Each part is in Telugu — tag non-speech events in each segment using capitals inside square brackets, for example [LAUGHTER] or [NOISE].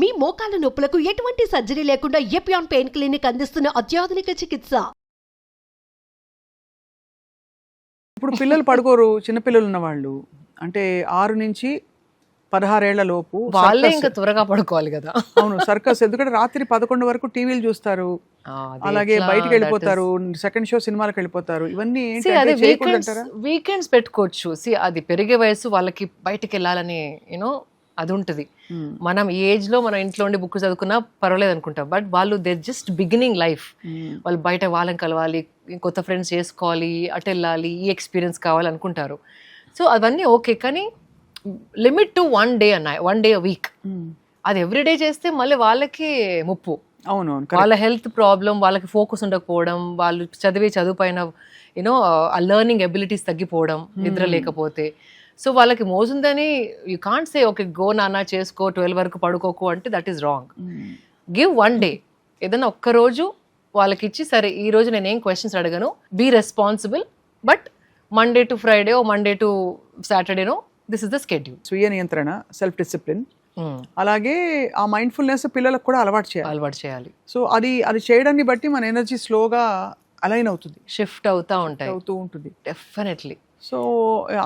మీ మోకాల నొప్పులకు ఎటువంటి సర్జరీ లేకుండా ఎపియాన్ పెయిన్ క్లినిక్ అందిస్తున్న అత్యాధునిక చికిత్స? ఇప్పుడు పిల్లలు పడుకోరు చిన్నపిల్లలు ఉన్న వాళ్ళు అంటే ఆరు నుంచి పదహారేళ్ళ లోపు వాళ్ళే ఇంకా త్వరగా పడుకోవాలి కదా. అవును సర్కస్. ఎందుకంటే రాత్రి పదకొండు వరకు టీవీలు చూస్తారు. అలాగే బయటికి వెళ్ళిపోతారు సెకండ్ షో సినిమాలకు వెళ్ళిపోతారు. ఇవన్నీ? వీకెండ్స్ పెట్టుకోవచ్చు. సి అది పెరిగే వయసు వాళ్ళకి బయటికి వెళ్ళాలని యూనో అది ఉంటుంది. మనం ఈ ఏజ్లో మనం ఇంట్లో ఉండి బుక్ చదువుకున్నా పర్వాలేదు అనుకుంటాం బట్ వాళ్ళు దే జస్ట్ బిగినింగ్ లైఫ్. వాళ్ళు బయట వాళ్ళని కలవాలి కొత్త ఫ్రెండ్స్ చేసుకోవాలి అటు వెళ్ళాలి ఈ ఎక్స్పీరియన్స్ కావాలి అనుకుంటారు సో అవన్నీ ఓకే కానీ లిమిట్ టు వన్ డే అన్న వన్ డే వీక్. అది ఎవ్రీడే చేస్తే మళ్ళీ వాళ్ళకి ముప్పు అవును. వాళ్ళ హెల్త్ ప్రాబ్లం వాళ్ళకి ఫోకస్ ఉండకపోవడం వాళ్ళు చదివే చదువు పైన యూనో ఆ లెర్నింగ్ ఎబిలిటీస్ తగ్గిపోవడం నిద్ర లేకపోతే సో వాళ్ళకి మోజుందని you can't say okay go నాన్న చేసుకో ట్వెల్వ్ వరకు పడుకోకు అంటే that is wrong Hmm. Give one day ఏదైనా ఒక్క రోజు వాళ్ళకి ఇచ్చి సరే ఈ రోజు నేను ఏం క్వశ్చన్స్ అడగను be responsible but Monday to Friday oh Monday to సాటర్డేనో దిస్ ఇస్ ద స్కెడ్యూల్ స్వీయ నియంత్రణ సెల్ఫ్ డిసిప్లిన్ అలాగే ఆ మైండ్ఫుల్నెస్ పిల్లలకు కూడా అలవాటు చేయాలి. అలవాటు చేయాలి. సో అది అది చేయడాన్ని బట్టి మన ఎనర్జీ స్లోగా అలైన్ అవుతుంది. షిఫ్ట్ అవుతా ఉంటాయి. అవుతూ ఉంటుంది. డెఫినెట్లీ సో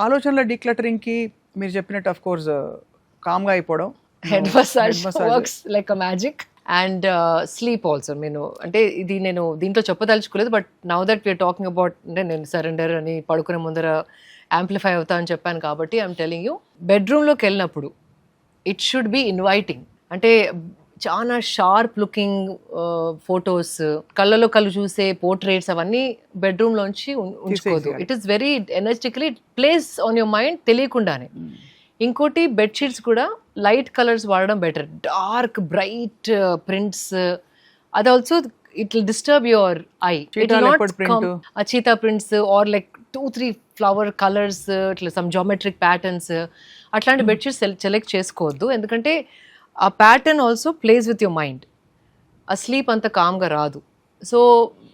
ఆలోచనల డీక్లటరింగ్కి మీరు చెప్పినట్టు అఫ్ కోర్స్ కామ్గా అయిపోవడం. Head massage. Works like a magic and sleep also నేను అంటే ఇది నేను దీంట్లో చెప్పదలుచుకోలేదు but now that we're talking about అంటే నేను సరెండర్ అని పడుకునే ముందర యాంప్లిఫై అవుతా అని చెప్పాను కాబట్టి ఐఎమ్ టెలింగ్ యూ బెడ్రూమ్లోకి వెళ్ళినప్పుడు ఇట్ షుడ్ బి ఇన్వైటింగ్ అంటే చాలా షార్ప్ లుకింగ్ ఫొటోస్ కళ్ళలో కళ్ళు చూసే పోర్ట్రేట్స్ అవన్నీ బెడ్రూమ్లోంచి ఉంచుకోదు. It is very energetically place on your mind తెలియకుండానే. ఇంకోటి బెడ్షీట్స్ కూడా లైట్ కలర్స్ వాడడం బెటర్ డార్క్ బ్రైట్ ప్రింట్స్ అది also it will disturb your eye it cheetah prints are like two three flower colours ఇట్లా సమ్ జామెట్రిక్ ప్యాటర్న్స్ అట్లాంటి బెడ్షీట్స్ సెలెక్ట్ చేసుకోవద్దు. ఎందుకంటే ఆ pattern also place with your mind ఆ స్లీప్ అంత కామ్గా రాదు. So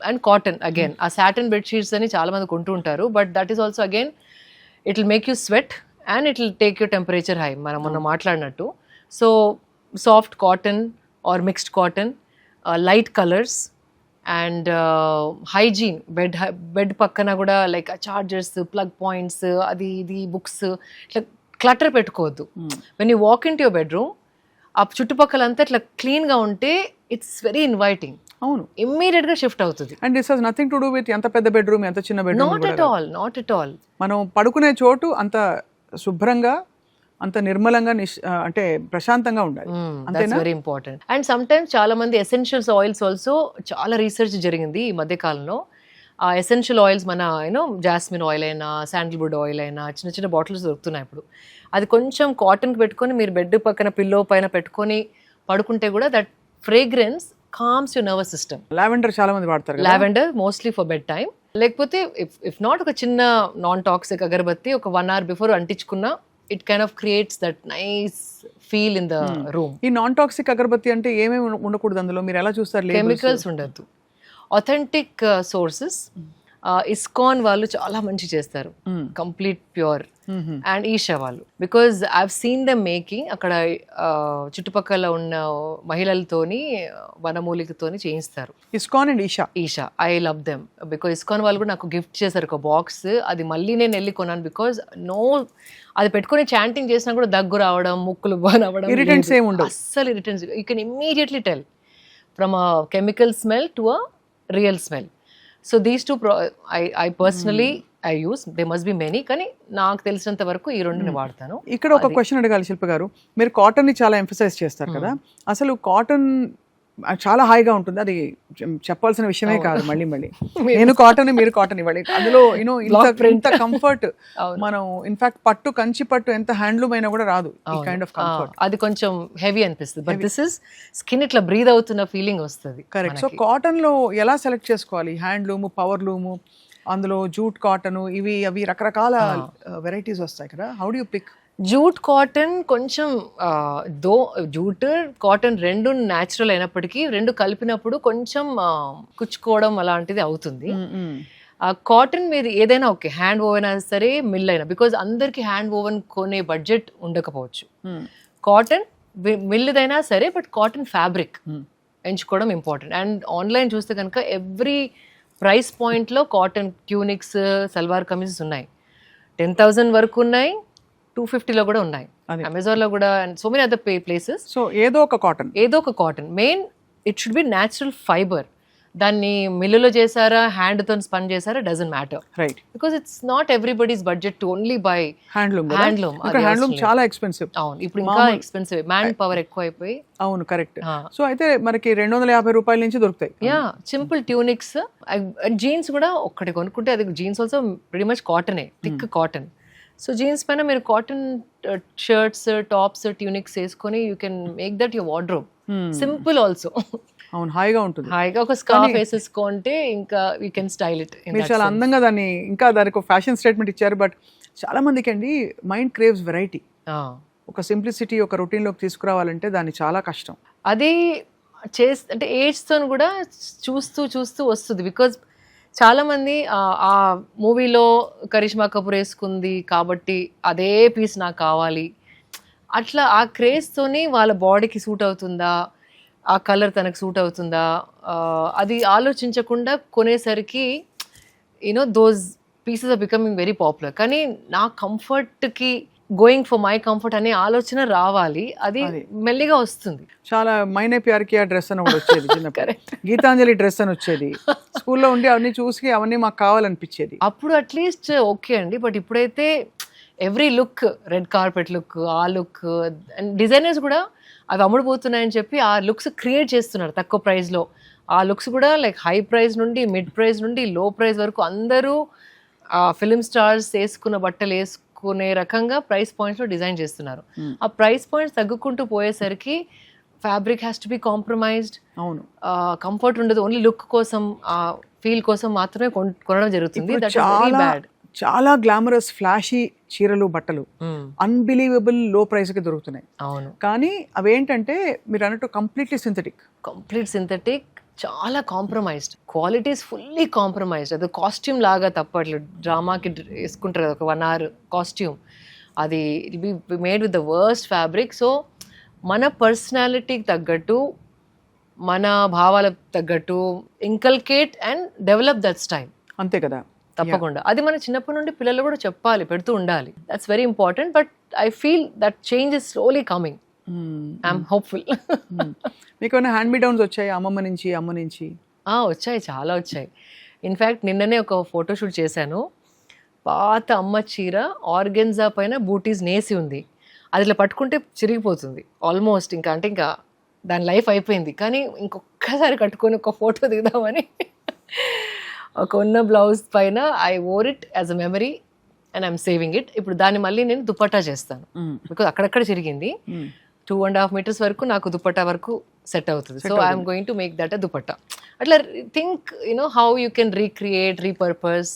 and cotton again uh satin bedsheets అని చాలా మంది కొంటూ ఉంటారు but that is also again it will make you sweat and it will take you temperature high మనం మొన్న మాట్లాడినట్టు. So soft cotton or mixed cotton light colours and hygiene bed bed పక్కన కూడా లైక్ చార్జర్స్ ప్లగ్ పాయింట్స్ అది ఇది బుక్స్ ఇట్లా క్లటర్ పెట్టుకోవద్దు. When you walk into your bedroom ఆ చుట్టుపక్కలంతా ఇట్లా క్లీన్గా ఉంటే ఇట్స్ వెరీ ఇన్వైటింగ్. అవును. ఇమ్మీడియట్గా షిఫ్ట్ అవుతుంది. And this has nothing to do with ఎంత పెద్ద బెడ్రూమ్ ఎంత చిన్న not at bedroom all not at all మనం పడుకునే చోటు అంత శుభ్రంగా అంత నిర్మలంగా అంటే ప్రశాంతంగా ఉండాలి. దట్స్ అంతేనా? Very important and sometimes చాలా మంది ఎసెన్షియల్స్ ఆయిల్స్ ఆల్సో చాలా రీసెర్చ్ జరిగింది ఈ మధ్య కాలంలో ఎసెన్షియల్ ఆయిల్స్ మన యూనో జాస్మిన్ ఆయిల్ అయినా శాండిల్వుడ్ ఆయిల్ అయినా చిన్న చిన్న బాటిల్స్ దొరుకుతున్నాయి ఇప్పుడు. అది కొంచెం కాటన్కి పెట్టుకొని మీరు బెడ్ పక్కన పిల్లో పైన పెట్టుకొని పడుకుంటే కూడా that fragrance calms you nervous system lavender చాలా మంది వాడతారు lavender mostly for bed time లేకపోతే ఇఫ్ ఇఫ్ నాట్ ఒక చిన్న నాన్ టాక్సిక్ అగరబత్తి ఒక one hour before అంటించుకున్నా it kind of creates that nice feel in the room ఈ నాన్ టాక్సిక్ అగరబత్తి అంటే ఏమేమి ఉండ- ఉండకూడదు అందులో? మీరు ఎలా చూస్తారు? కెమికల్స్ ఉండద్దు. అథెంటిక్ సోర్సెస్ ఇస్కాన్ వాళ్ళు చాలా మంచి చేస్తారు. Complete pure. అండ్ ఈషా వాళ్ళు. Because I've seen them making అక్కడ uh, చుట్టుపక్కల ఉన్న మహిళలతోని వనమూలికతోని చేయిస్తారు. ISKCON and Isha Isha I love them because ISKCON వాళ్ళు కూడా నాకు గిఫ్ట్ చేశారు ఒక బాక్స్ అది మళ్ళీ నేను వెళ్ళి కొన్నాను బికాజ్ నో అది పెట్టుకొని చాంటింగ్ చేసినా కూడా దగ్గు రావడం ముక్కులు బానవడం Irritants ఏం ఉండవు. అస్సలు irritants you can immediately tell from a chemical smell to a real smell. So these two I I personally I use they must be many కానీ నాకు తెలిసినంత వరకు ఈ రెండు నేను వాడతాను. ఇక్కడ ఒక క్వశ్చన్ అడగాలి శిల్ప గారు. మీరు కాటన్ని చాలా ఎంఫసైజ్ చేస్తారు కదా. అసలు కాటన్ చాలా హాయిగా ఉంటుంది. అది చెప్పాల్సిన విషయమే కాదు మళ్ళీ మళ్ళీ. [LAUGHS] నేను కాటన్ మీరు కాటన్ ఇవ్వాలి. అందులో యూనో ఇంత కంఫర్ట్. మనం ఇన్ఫాక్ట్ పట్టు కంచి పట్టు ఎంత హ్యాండ్లూమ్ అయినా కూడా రాదు. కైండ్ ఆఫ్ కంఫర్ట్ అది కొంచెం హెవీ అనిపిస్తుంది. బట్ దిస్ ఇస్ స్కిన్ ఇట్లా బ్రీద్ అవుతున్న ఫీలింగ్ వస్తుంది కరెక్ట్ సో కాటన్లో ఎలా సెలెక్ట్ చేసుకోవాలి? హ్యాండ్లూమ్ పవర్ లూమ్ అందులో జూట్ కాటన్ ఇవి అవి రకరకాల వెరైటీస్ వస్తాయి కదా. How do you pick jute cotton కొంచెం దో జూట్ కాటన్ రెండు న్యాచురల్ అయినప్పటికీ రెండు కలిపినప్పుడు కొంచెం కుచ్చుకోవడం అలాంటిది అవుతుంది. ఆ కాటన్ మీద ఏదైనా ఓకే హ్యాండ్ ఓవెన్ అయినా సరే మిల్ అయినా బికాజ్ అందరికి హ్యాండ్ ఓవెన్ కొనే బడ్జెట్ ఉండకపోవచ్చు. కాటన్ మిల్లుదైనా సరే బట్ కాటన్ ఫ్యాబ్రిక్ ఎంచుకోవడం ఇంపార్టెంట్ అండ్ ఆన్లైన్ చూస్తే కనుక ఎవ్రీ ప్రైస్ పాయింట్లో కాటన్ ట్యూనిక్స్ సల్వార్ కమీజెస్ ఉన్నాయి. టెన్ థౌజండ్ వరకు ఉన్నాయి. టూ ఫిఫ్టీలో కూడా ఉన్నాయి. అమెజాన్లో కూడా and so many other pay places so ఏదో ఒక కాటన్. ఏదో ఒక cotton. Main it should be natural fibre దాన్ని మిల్లులో చేశారా హ్యాండ్తో స్పన్ చేశారా doesn't matter right because it's not everybody's budget to only buy handloom handloom అవసరం చాలా ఎక్స్పెన్సివ్ అవును. ఇప్పుడు ఇంకా ఎక్స్పెన్సివ్ మ్యాన్ పవర్ ఎక్కువ అయిపోయి అవును కరెక్ట్. సో అయితే మనకి రెండు వందల యాభై రూపాయల నుంచి దొరుకుతాయి. యా సింపుల్ ట్యూనిక్స్ జీన్స్ కూడా ఒక్కటి కొనుక్కుంటే అది జీన్స్ ఆల్సో వెరీ మచ్ కాటనే థిక్ కాటన్ సో జీన్స్ పైన మీరు కాటన్ షర్ట్స్ టాప్స్ ట్యూనిక్స్ వేసుకొని you can make that your wardrobe simple also అవును హాయిగా ఉంటుంది. హాయిగా ఒక స్కార్ఫ్ వేసేసుకుంటే ఇంకా యూ కెన్ స్టైల్ ఇట్ మీరు చాలా అందంగా దాన్ని ఇంకా దానికి ఒక ఫ్యాషన్ స్టేట్మెంట్ ఇచ్చారు బట్ చాలా మందికి అండి మైండ్ క్రేవ్స్ వెరైటీ ఒక సింప్లిసిటీ ఒక రొటీన్లోకి తీసుకురావాలంటే దాన్ని చాలా కష్టం. అది చేస్ అంటే ఏజ్తో కూడా చూస్తూ చూస్తూ వస్తుంది బికాజ్ చాలామంది ఆ మూవీలో కరిష్మా కపూర్ వేసుకుంది కాబట్టి అదే పీస్ నాకు కావాలి. అట్లా ఆ క్రేజ్తోనే వాళ్ళ బాడీకి సూట్ అవుతుందా? ఆ కలర్ తనకు సూట్ అవుతుందా? అది ఆలోచించకుండా కొనేసరికి you know those pieces are becoming very popular కానీ నా కంఫర్ట్కి గోయింగ్ ఫర్ మై కంఫర్ట్ అనే ఆలోచన రావాలి. అది మెల్లిగా వస్తుంది. చాలా మైనే ప్యార్కి ఆ డ్రెస్ అని ఒకటి వచ్చేది చిన్నప్పుడు. [LAUGHS] గీతాంజలి డ్రెస్ అని వచ్చేది. స్కూల్లో ఉండి అవన్నీ చూసి అవన్నీ మాకు కావాలనిపించేది. అప్పుడు అట్లీస్ట్ ఓకే అండి. బట్ ఇప్పుడైతే every look red carpet look ఆ లుక్ అండ్ డిజైనర్స్ కూడా అవి అమ్ముడుపోతున్నాయని చెప్పి ఆ లుక్స్ క్రియేట్ చేస్తున్నారు తక్కువ ప్రైస్లో ఆ లుక్స్ కూడా లైక్ హై ప్రైస్ నుండి మిడ్ ప్రైస్ నుండి లో ప్రైస్ వరకు అందరూ ఆ ఫిలిం స్టార్స్ వేసుకున్న బట్టలు వేసుకునే రకంగా ప్రైస్ పాయింట్స్లో డిజైన్ చేస్తున్నారు. ఆ ప్రైస్ పాయింట్స్ తగ్గుకుంటూ పోయేసరికి fabric has to be compromised అవును. కంఫర్ట్ ఉండదు. ఓన్లీ లుక్ కోసం ఆ ఫీల్ కోసం మాత్రమే కొన్- కొనడం జరుగుతుంది. చాలా చాలా గ్లామరస్ ఫ్లాషీ చీరలు బట్టలు అన్బిలీవబుల్లో కి దొరుకుతున్నాయి. అవును. కానీ అవేంటంటే మీరు అన్నట్టు కంప్లీట్లీ సింథటిక్ కంప్లీట్ సింథటిక్ చాలా కాంప్రమైజ్డ్ క్వాలిటీస్ ఫుల్లీ కాంప్రమైజ్డ్ అది కాస్ట్యూమ్ లాగా తప్పట్లు డ్రామాకి వేసుకుంటారు. కదా ఒక వన్ అవర్ కాస్ట్యూమ్ అది it be made with the worst fabric so మన పర్సనాలిటీకి తగ్గట్టు మన భావాలకు తగ్గట్టు inculcate and develop that style అంతే కదా. తప్పకుండా. అది మన చిన్నప్పటి నుండి పిల్లలు కూడా చెప్పాలి పెడుతూ ఉండాలి. That's very important but I feel that change is slowly coming. I'm hopeful. మీకు ఏమైనా హ్యాండ్ మీ డౌన్స్ వచ్చాయి? అమ్మమ్మ నుంచి అమ్మ నుంచి? వచ్చాయి చాలా వచ్చాయి. ఇన్ఫ్యాక్ట్ నిన్ననే ఒక ఫోటోషూట్ చేశాను. పాత అమ్మ చీర ఆర్గెన్జా పైన బూటీస్ నేసి ఉంది. అది ఇట్లా పట్టుకుంటే చిరిగిపోతుంది. ఆల్మోస్ట్ ఇంకా అంటే ఇంకా దాని లైఫ్ అయిపోయింది. కానీ ఇంకొక్కసారి కట్టుకొని ఒక ఫోటో దిగుదామని ఒక ఉన్న బ్లౌజ్ పైన I wore it as a memory and I'm saving it ఇప్పుడు దాన్ని మళ్ళీ నేను దుపట్టా చేస్తాను. బికాజ్ అక్కడక్కడ చిరిగింది. Hmm. Two and half metres వరకు నాకు దుపట్టా వరకు సెట్ అవుతుంది. So I'm going to make that a dupatta అట్లా think you know how you can recreate repurpose